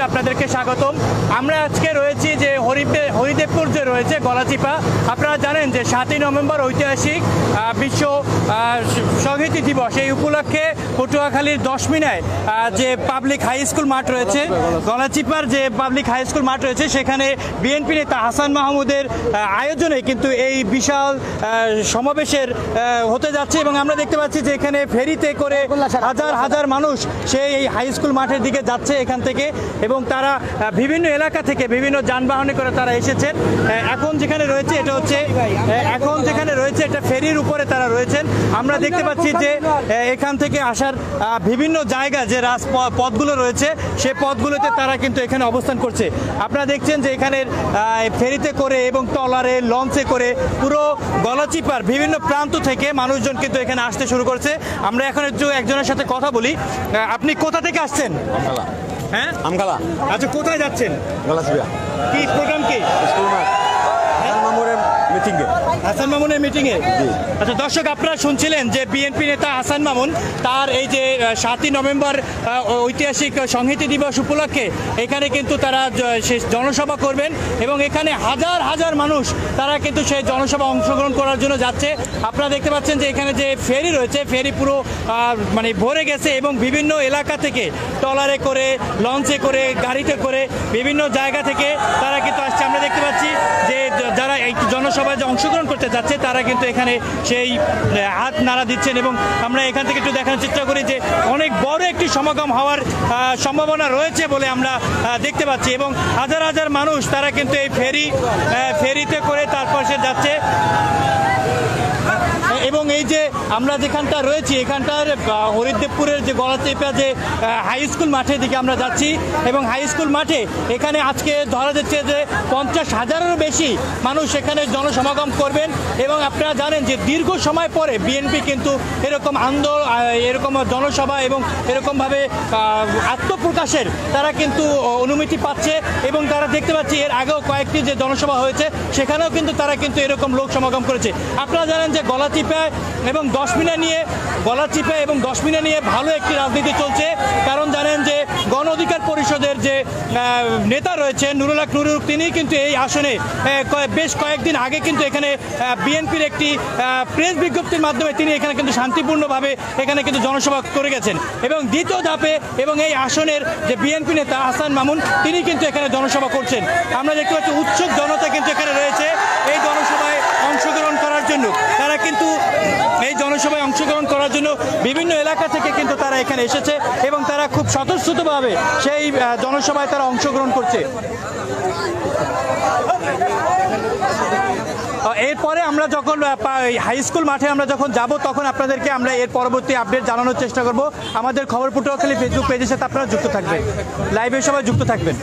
নিউজে আপনাদেরকে স্বাগতম। আমরা আজকে রয়েছি যে হরিপে হরিদেবপুর যে রয়েছে, গলাচিপা। আপনারা জানেন যে সাতই নভেম্বর ঐতিহাসিক বিশ্ব সংহতি দিবস। এই উপলক্ষে পটুয়াখালীর দশমিনায় যে পাবলিক হাই স্কুল মাঠ রয়েছে, গলাচিপার যে পাবলিক হাই স্কুল মাঠ রয়েছে, সেখানে বিএনপি নেতা হাসান মাহমুদের আয়োজনে কিন্তু এই বিশাল সমাবেশের হতে যাচ্ছে এবং আমরা দেখতে পাচ্ছি যে এখানে ফেরিতে করে হাজার হাজার মানুষ সেই এই হাই স্কুল মাঠের দিকে যাচ্ছে এখান থেকে। এবং তারা বিভিন্ন এলাকা থেকে বিভিন্ন যানবাহনে করে তারা এসেছেন। এখন যেখানে রয়েছে এটা হচ্ছে এখন যেখানে রয়েছে এটা ফেরির উপরে তারা রয়েছেন। আমরা দেখতে পাচ্ছি যে এখান থেকে আসার বিভিন্ন জায়গা যে প- পথগুলো রয়েছে, সে পথগুলোতে তারা কিন্তু এখানে অবস্থান করছে। আপনারা দেখছেন যে এখানের ফেরিতে করে এবং টলারে লঞ্চে করে পুরো গলাচিপার বিভিন্ন প্রান্ত থেকে মানুষজন কিন্তু এখানে আসতে শুরু করছে। আমরা এখন একটু একজনের সাথে কথা বলি। আপনি কোথা থেকে আসছেন? হ্যাঁ? আমগালা আচ্ছা কোথায় যাচ্ছেন? গলাচিবিয়া কি প্রোগ্রাম কি? স্কুল মাঠ। মিটিংয়ে হাসান মামুনের মিটিং এ আচ্ছা দর্শক আপনারা শুনছিলেন যে বিএনপি নেতা হাসান মামুন তার এই যে সাতই নভেম্বর ঐতিহাসিক সংহতি দিবস উপলক্ষে এখানে কিন্তু তারা জনসভা করবেন এবং এখানে হাজার হাজার মানুষ তারা কিন্তু সেই জনসভা অংশগ্রহণ করার জন্য যাচ্ছে। আপনারা দেখতে পাচ্ছেন যে এখানে যে ফেরি রয়েছে ফেরি পুরো মানে ভরে গেছে এবং বিভিন্ন এলাকা থেকে ট্রলারে করে লঞ্চে করে গাড়িতে করে বিভিন্ন জায়গা থেকে তারা কিন্তু করতে যাচ্ছে, তারা কিন্তু এখানে সেই হাত নাড়া দিচ্ছেন এবং আমরা এখান থেকে একটু দেখানোর চেষ্টা করি যে অনেক বড় একটি সমাগম হওয়ার সম্ভাবনা রয়েছে বলে আমরা দেখতে পাচ্ছি এবং হাজার হাজার মানুষ তারা কিন্তু এই ফেরি ফেরিতে করে তারপর সে যাচ্ছে। এই যে আমরা যেখানটা রয়েছি, এখানটার হরিদেবপুরের যে গলাচেপা যে হাই স্কুল মাঠের দিকে আমরা যাচ্ছি এবং হাই স্কুল মাঠে এখানে আজকে ধরা যাচ্ছে যে পঞ্চাশ হাজারেরও বেশি মানুষ এখানে জনসমাগম করবেন এবং আপনারা জানেন যে দীর্ঘ সময় পরে বিএনপি কিন্তু এরকম আন্দোলন এরকম জনসভা এবং এরকমভাবে আত্মপ্রকাশের তারা কিন্তু অনুমতি পাচ্ছে এবং তারা দেখতে পাচ্ছি এর আগেও কয়েকটি যে জনসভা হয়েছে, সেখানেও কিন্তু তারা কিন্তু এরকম লোক সমাগম করেছে। আপনারা জানেন যে গলাচিপায় এবং দশমিনা নিয়ে গলাচিপা এবং দশমিনা নিয়ে ভালো একটি রাজনীতি চলছে। কারণ জানেন যে গণ অধিকার পরিষদের যে নেতা রয়েছে নুরুল হক নুরুল তিনি কিন্তু এই আসনে বেশ কয়েকদিন আগে কিন্তু এখানে বিএনপির একটি প্রেস বিজ্ঞপ্তির মাধ্যমে তিনি এখানে কিন্তু শান্তিপূর্ণভাবে এখানে কিন্তু জনসভা করে গেছেন। এবং দ্বিতীয় ধাপে এবং এই আসনের যে বিএনপি নেতা হাসান মামুন, তিনি কিন্তু এখানে জনসভা করছেন। আমরা দেখতে পাচ্ছি উৎসুক জনতা কিন্তু এখানে রয়েছে। এই জনসভায় অংশগ্রহণ করার জন্য তারা কিন্তু জনসভায় অংশগ্রহণ করার জন্য বিভিন্ন এলাকা থেকে কিন্তু তারা এখানে এসেছে এবং তারা খুব স্বতঃস্ফূর্তভাবে সেই জনসভায় তারা অংশগ্রহণ করছে। এরপরে আমরা যখন হাই স্কুল মাঠে আমরা যখন যাব, তখন আপনাদেরকে আমরা এর পরবর্তী আপডেট জানানোর চেষ্টা করব। আমাদের খবর, পটুয়াখালী ফেসবুক পেজের সাথে আপনারা যুক্ত থাকবেন। লাইভের সবাই যুক্ত থাকবেন।